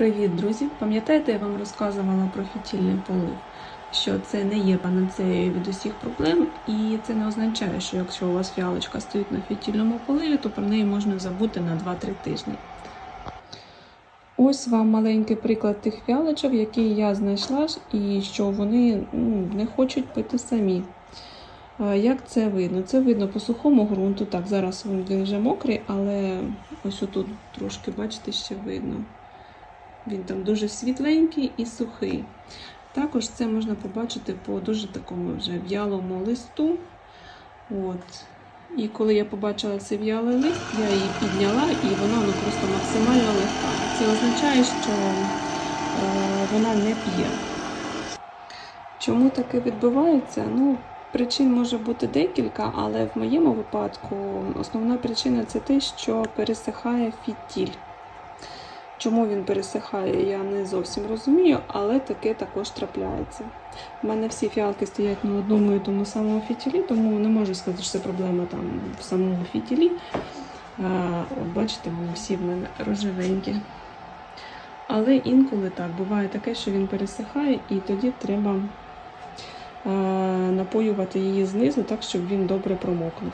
Привіт, друзі! Пам'ятаєте, я вам розказувала про фітільний полив, що це не є панацеєю від усіх проблем, і це не означає, що якщо у вас фіалочка стоїть на фітільному поливі, то про неї можна забути на 2-3 тижні. Ось вам маленький приклад тих фіалочок, які я знайшла, і що вони ну, не хочуть пити самі. Як це видно? Це видно по сухому ґрунту. Так, зараз він вже мокрий, але ось отут трошки, бачите, ще видно. Він там дуже світленький і сухий. Також це можна побачити по дуже такому вже в'ялому листу. От. І коли я побачила цей в'ялий лист, я її підняла і вона ну, просто максимально легка. Це означає, що е, вона не п'є. Чому таке відбувається? Ну, причин може бути декілька, але в моєму випадку основна причина це те, що пересихає фітіль. Чому він пересихає, я не зовсім розумію, але таке також трапляється. У мене всі фіалки стоять на одному і тому самому фітілі, тому не можу сказати, що це проблема там в самому фітілі. От бачите, вони всі в мене рожевенькі. Але інколи так, буває таке, що він пересихає, і тоді треба напоювати її знизу так, щоб він добре промокнув.